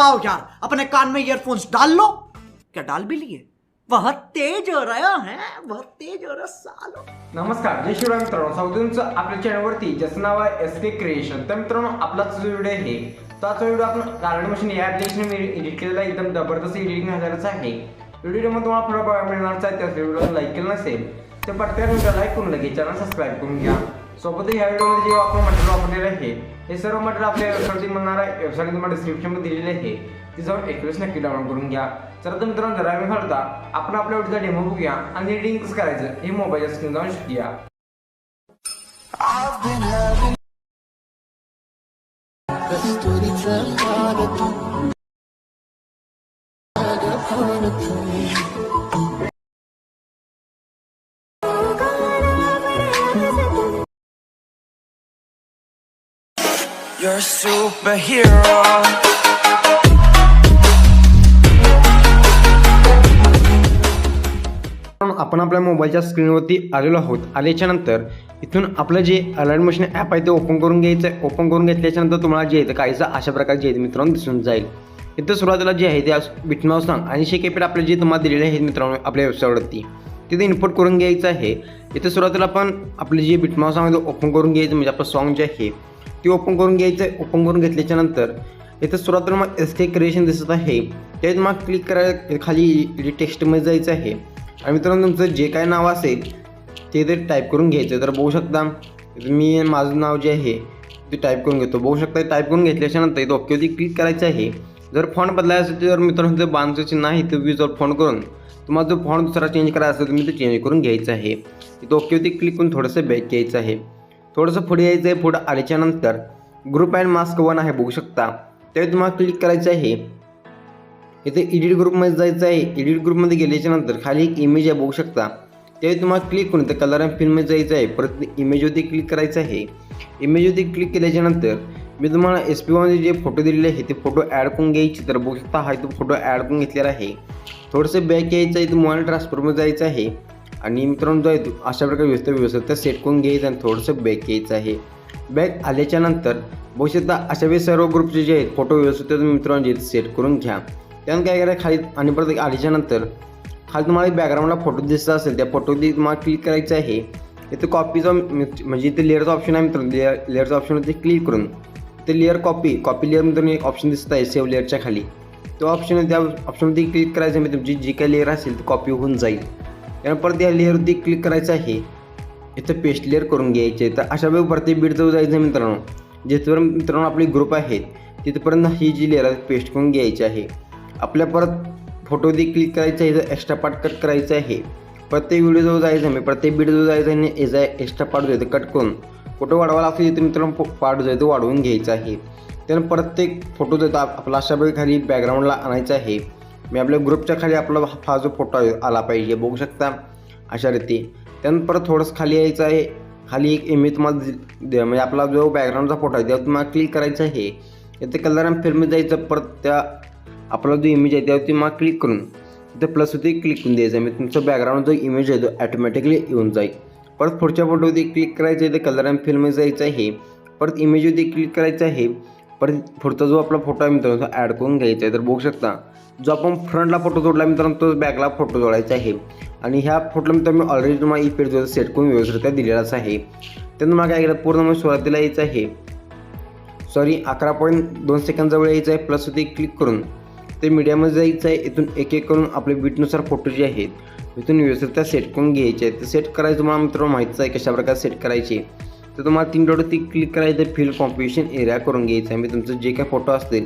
आओ यार अपने कान में ईयरफोन्स डाल लो। क्या डाल भी लिए? बहुत तेज हो रहा है बहुत तेज हो रहा सालो। नमस्कार जय शिवराय मित्रांनो साऊदूनचं आपल्या चॅनलवरती ज्याचं नाव आहे एस के क्रिएशन तर मित्रांनो आपलाच जो व्हिडिओ आहे तो आजचा व्हिडिओ आपण गार्डन मशीन या ऍप्लिकेशन एडिट केलेला एकदम जबरदस्त एडिटिंग झालेलाच आहे. व्हिडिओमध्ये तुम्हाला थोडा बघायला मिळणार आहे त्याच व्हिडिओला लाईक केलं नसेल तर पटकन व्हिडिओ लाईक करून लगेच चॅनल सबस्क्राईब करून घ्या. सोबतच या व्हिडिओमध्ये जे आपण मटेरियल वापरलेलं आहे हे सर्व मटेरियल आपल्या वेबसाईटवरती मिळणार आहे. वेबसाईट तुम्हाला डिस्क्रिप्शनमध्ये दिलेले आहे. ती जाऊन एकवीस नक्की डाउनलोड करून घ्या. तर तर मित्रांनो जरा मी घालता आपण आपल्या व्हिडिओचा डेमो बघूया आणि एडिटिंग कसं करायचं हे मोबाईलच्या स्क्रीन जाऊन शिकूया. You're a superhero. पण आपण आपल्या मोबाईलच्या स्क्रीनवरती आलेलो आहोत. आल्याच्यानंतर इथून आपलं जे अलर्ट मशीन ॲप आहे ते ओपन करून घ्यायचं आहे ओपन करून घेतल्याच्यानंतर तुम्हाला जे आहे ते काहीचं अशा प्रकारे जे मित्रांनो दिसून जाईल. इथं सुरुवातीला जे आहे ते बिटमाऊस सांग आणि शेकेपेट आपले जे तुम्हाला दिलेले आहेत मित्रांनो आपल्या वेबसाईटवरती तिथे इनपुट करून घ्यायचं आहे. इथं सुरुवातीला आपण आपले जे बिटमाऊस आहे ते ओपन करून घ्यायचं म्हणजे आपलं सॉन्ग जे आहे ते ओपन करून घ्यायचं आहे ओपन करून घेतल्याच्या नंतर इथं सुरुवातीला मग एस के क्रिएशन दिसत आहे. त्यात मग क्लिक करायला खाली टेक्स्टमध्ये जायचं आहे. आणि मित्रांनो तुमचं जे काय नाव असेल ते ते टाईप करून घ्यायचं तर बघू शकता मी माझं नाव जे आहे ते टाईप करून घेतो. बघू शकता टाईप करून घेतल्याच्या नंतर इथं ओकेवरती क्लिक करायचं आहे. जर फॉन्ट बदलायचं असेल तर मित्रांनो ते बांधचं चिन्ह आहे ते विजवर फोन करून. तुम्हाला जो फॉन्ट दुसरा चेंज करायचा असेल तुम्ही ते चेंज करून घ्यायचं आहे. इथं ओकेवरती क्लिक करून थोडंसं बॅक घ्यायचं आहे. थोडंसं पुढे यायचं आहे पुढं आल्याच्यानंतर ग्रुप अँड मास्क वन आहे बघू शकता. त्यावेळी तुम्हाला क्लिक करायचं आहे. इथे एडिट ग्रुपमध्ये जायचं आहे. एडिट ग्रुपमध्ये गेल्याच्यानंतर खाली एक इमेज आहे बघू शकता. त्यावेळी तुम्हाला क्लिक करून त्या कलर अँड फिल्ममध्ये जायचं आहे. परत इमेजवरती क्लिक करायचं आहे. इमेजवरती क्लिक केल्याच्यानंतर मी तुम्हाला एस पी मध्ये जे फोटो दिलेले आहे ते फोटो ॲड करून घ्यायचे. तर बघू शकता हा तो फोटो ॲड करून घेतलेला आहे. थोडंसं बॅक यायचं आहे तर मोबाईल ट्रान्सफरमध्ये जायचं आहे. आणि मित्रांनो जो आहे अशा प्रकारे व्यवस्थित व्यवस्थित त्या सेट करून घ्यायचं आणि थोडंसं बॅक घ्यायचं आहे. बॅक आल्याच्यानंतर अशा वेळी सर्व ग्रुपचे जे आहेत फोटो व्यवस्थित तुम्ही मित्रांनो जे सेट करून घ्या. त्यानंतर काय करा खाली आणि परत आल्याच्यानंतर खाली तुम्हाला बॅकग्राऊंडला फोटो दिसत असेल त्या फोटोवरती तुम्हाला क्लिक करायचं आहे. इथे कॉपीचा म्हणजे इथे लेअरचा ऑप्शन आहे मित्रांनो लेअर लेअरचा ऑप्शनवरती क्लिक करून. ते लेअर कॉपी कॉपी लेअर मित्रांनो एक ऑप्शन दिसत आहे सेव्ह लेअरच्या खाली. तो ऑप्शन त्या ऑप्शनवरती क्लिक करायचं म्हणजे तुमची जी काही लेअर असेल ती कॉपी होऊन जाईल. त्यानंतर परत या लेअरवरती क्लिक करायचं आहे. इथं पेस्ट लेअर करून घ्यायचे. तर अशा वेळी परत बीट जाऊ जायचं मित्रांनो. जिथपर्यंत मित्रांनो आपले ग्रुप आहेत तिथपर्यंत ही जी लेअर आहे पेस्ट करून घ्यायची आहे. आपल्या परत फोटोवरती क्लिक करायचं आहे इथं एक्स्ट्रा पार्ट कट करायचं आहे. प्रत्येक व्हिडिओजवळ जायचं मी प्रत्येक व्हिडिओजवळ जायचं आणि याचा एक्स्ट्रा पार्ट जो आहे तो कट करून फोटो वाढवायला असतो तिथे मित्रांनो पार्ट जो आहे तो वाढवून घ्यायचा आहे. त्यानंतर प्रत्येक फोटो जो आहे आपला अशा वेळी खाली बॅकग्राऊंडला आणायचा आहे. मी आपल्या ग्रुपच्या खाली आपला हा जो फोटो आहे आला पाहिजे बघू शकता अशा रीती. त्यानंतर परत थोडंसं खाली यायचं आहे. खाली एक इमेज तुम्हाला दे- म्हणजे आपला जो बॅकग्राऊंडचा फोटो आहे त्यावर तुम्हाला क्लिक करायचं आहे. इथे कलर अँड फिल्म जायचं परत त्या आपला जो इमेज आहे त्यावरती मग क्लिक करून इथे प्लस होती क्लिक करून द्यायचं. म्हणजे तुमचं बॅकग्राऊंड जो इमेज आहे तो ॲटोमॅटिकली येऊन जाईल. परत पुढच्या फोटोवरती क्लिक करायचं आहे ते कलर फिल्म जायचं आहे. परत इमेजवरती क्लिक करायचं आहे. परत पुढचा जो आपला फोटो आहे मित्रांनो तो ॲड करून घ्यायचा आहे. तर बघू शकता जो आपण फ्रंटला फोटो जोडला मित्रांनो तो बॅकला फोटो जोडायचा आहे. आणि ह्या फोटोला मित्रांनो मी ऑलरेडी तुम्हाला इफेक्ट जो सेट करून व्यवस्थित दिलेलाच आहे. त्यानंतर मला काय केलं पूर्ण मग सुरुवातीला यायचं आहे. सॉरी अकरा पॉईंट दोन सेकंदजवळ यायचं आहे. प्लस होते क्लिक करून ते मीडियामध्ये जायचं आहे. इथून एक एक करून आपले बीटनुसार फोटो जे आहेत इथून व्यवस्थितरित्या सेट करून घ्यायचे आहेत. ते सेट करायचं तुम्हाला मित्रांनो माहितीच आहे कशा प्रकारे सेट करायचे. तर तुम्हाला तीन डॉटवरती क्लिक करायचं फिल कॉम्पिटिशन एरिया करून घ्यायचं आहे. मी तुमचं जे काय फोटो असतील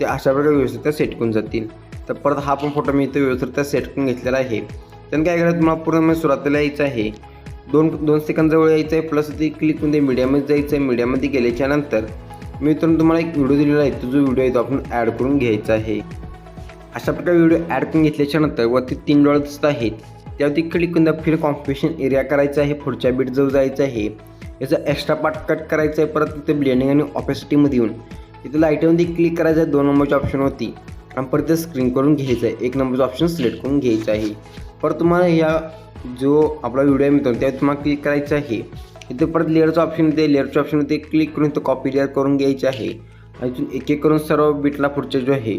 ते अशा प्रकारे व्यवस्थित सेट करून जातील. तर परत हा पण फोटो मी इथं व्यवस्थित सेट करून घेतलेला आहे. त्यानं काय करायचं तुम्हाला पूर्ण म्हणजे सुरुवातीला यायचं आहे. दोन दोन सेकंदजवळ यायचं आहे प्लस ते क्लिक करून ते मीडियामध्ये जायचं आहे. मीडियामध्ये गेल्याच्यानंतर मी तर तुम्हाला एक व्हिडिओ दिलेला आहे. तो जो व्हिडिओ आहे तो आपण ॲड करून घ्यायचा आहे. अशा प्रकारे व्हिडिओ ॲड करून घेतल्याच्यानंतर वरती तीन डॉलर दिसत आहेत. त्यावरती क्लिक करून फिर कॉम्पिटिशन एरिया करायचा आहे. पुढच्या बीट जवळ जायचं आहे. याचा एक्स्ट्रा पार्ट कट करायचा आहे परत तिथे ब्लेंडिंग आणि ऑपॅसिटीमध्ये येऊन. तिथे लाईटमध्ये क्लिक करायचं आहे दोन नंबरच्या ऑप्शनवरती आणि परत ते स्क्रीन करून घ्यायचं आहे एक नंबरचं ऑप्शन सिलेक्ट करून घ्यायचं आहे. परत तुम्हाला या जो आपला व्हिडिओ मिळतो त्यावर तुम्हाला क्लिक करायचं आहे. इथे परत लेअरचं ऑप्शन येते. ऑप्शन होते क्लिक करून इथं कॉपी लेअर करून घ्यायचं आहे. अजून एक एक करून सर्व बीटला पुढचे जो आहे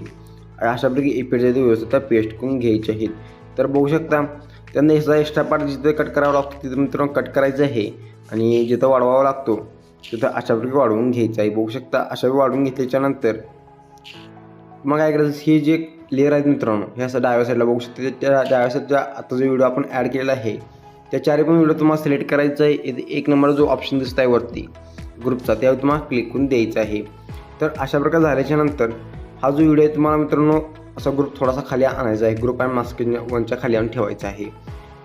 अशापैकी प्रकारे इफेक्टच्या व्यवस्थित पेस्ट करून घ्यायचे आहेत. तर बघू शकता त्यांना याचा एक्स्ट्रा पार्ट जिथे कट करावा लागतो तिथे मित्रांनो कट करायचं आहे. आणि जिथं वाढवावा लागतो तिथं अशा प्रकारे वाढवून घ्यायचं आहे. बघू शकता अशा वाढवून घेतल्याच्या नंतर मग काय करायचं? हे जे लेअर आहेत मित्रांनो हे असं डाव्या साईडला बघू शकता. त्या डाव्या साईडच्या आता जो व्हिडिओ आपण ॲड केलेला आहे त्या चारी पण व्हिडिओ तुम्हाला सिलेक्ट करायचा आहे. इथे एक नंबर जो ऑप्शन दिसत आहे वरती ग्रुपचा त्यावर तुम्हाला क्लिक करून द्यायचा आहे. तर अशा प्रकारे झाल्याच्यानंतर हा जो व्हिडिओ आहे तुम्हाला मित्रांनो असा ग्रुप थोडासा खाली आणायचा आहे. ग्रुप आणि मास्क वनच्या खाली आणून ठेवायचा आहे.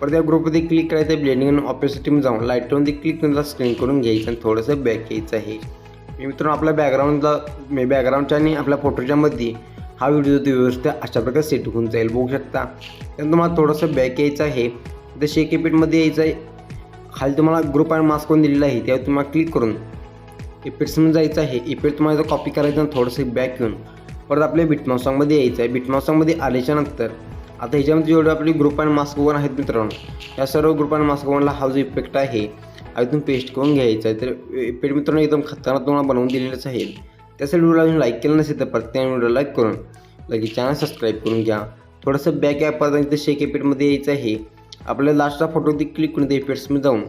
परत त्या ग्रुपमध्ये क्लिक करायचं आहे ब्लेंडिंग आणि ऑपेसिटीमध्ये जाऊन लाईटमध्ये क्लिक करून स्क्रीन करून घ्यायचं आणि थोडंसं बॅक यायचं आहे. मी मित्रांनो आपल्या बॅकग्राऊंडला मी बॅकग्राऊंडच्या आणि आपल्या फोटोच्यामध्ये हा व्हिडिओ तो व्यवस्थित अशा प्रकारे सेट होऊन जाईल बघू शकता. त्यानंतर तुम्हाला थोडंसं बॅक यायचं आहे. तर शेक इफेक्टमध्ये यायचं आहे. खाली तुम्हाला ग्रुप आणि मास्क करून दिलेला आहे त्यावर तुम्हाला क्लिक करून इफेक्ट्समध्ये जायचं आहे. इफेक्ट तुम्हाला कॉपी करायचं आणि थोडंसं बॅक घेऊन परत आपल्या बिटमाउसमध्ये यायचं आहे. बिटमाउसमध्ये आल्याच्या आल्याच्यानंतर आता ह्याच्यामध्ये जेवढे आपले ग्रुप आणि मास्क वन आहेत मित्रांनो या सर्व ग्रुप आणि मास्क वनला हा जो इफेक्ट आहे हा इथून पेस्ट करून घ्यायचा आहे. तर इफेक्ट मित्रांनो एकदम खतरनाक तुम्हाला बनवून दिलेलंच आहे. त्यासाठी व्हिडिओला अजून लाईक केलं नसेल तर प्रत्येक व्हिडिओला लाईक करून लगेच चॅनल सबस्क्राईब करून घ्या. थोडंसं बॅक ॲप परत शेक इफेक्टमध्ये यायचं आहे. आपल्या लास्टचा फोटो ती क्लिक करून त्या इफेक्ट्समध्ये जाऊन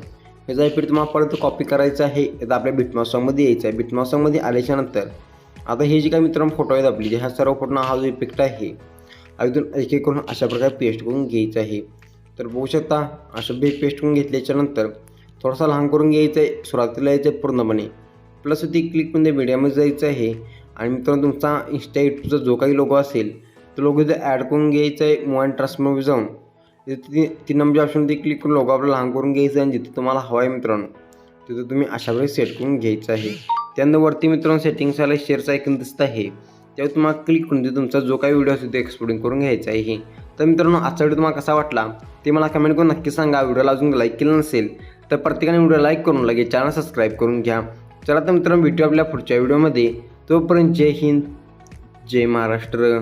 ह्याचा इफेक्ट तुम्हाला परत कॉपी करायचा आहे. आता आपल्या बिटमास सॉंगमध्ये यायचं आहे. बिटमास सॉंगमध्ये आता हे जे काही मित्रांनो फोटो आहेत आपले ह्या सर्व फोटोना हा जो इफेक्ट आहे हा एक एक करून अशा प्रकारे पेस्ट करून घ्यायचं आहे. तर बघू शकता असं बे पेस्ट करून घेतल्याच्यानंतर थोडासा लहान करून घ्यायचं आहे सुरुवातीला यायचं आहे पूर्णपणे. प्लस ती क्लिक म्हणजे मीडियामध्ये जायचं आहे. आणि मित्रांनो तुमचा इन्स्टा युट्यूबचा जो काही लोगो असेल तो लोगो इथं ॲड करून घ्यायचा आहे मूव अँड जाऊन तिथे ती तीन नंबर ऑप्शनमध्ये क्लिक करून लोगो आपला लहान करून घ्यायचा आहे आणि जिथे तुम्हाला हवा आहे मित्रांनो तिथं तुम्ही अशा प्रकारे सेट करून घ्यायचं आहे. त्यानंतर वरती मित्रांनो सेटिंग्स आला शेअरचा ऐकून दिसत आहे. त्यावर तुम्हाला क्लिक करून ते तुमचा जो काही व्हिडिओ असेल तो एक्सपोर्टिंग करून घ्यायचा आहे तर मित्रांनो आजचा व्हिडिओ तुम्हाला कसा वाटला? ते मला कमेंट करून नक्की सांगा. व्हिडिओला अजून लाईक केलं नसेल तर प्रत्येकाने व्हिडिओ लाईक करून लगेच चॅनल सबस्क्राईब करून घ्या. चला तर मित्रांनो भेटू आपल्या पुढच्या व्हिडिओमध्ये तोपर्यंत जय हिंद जय महाराष्ट्र.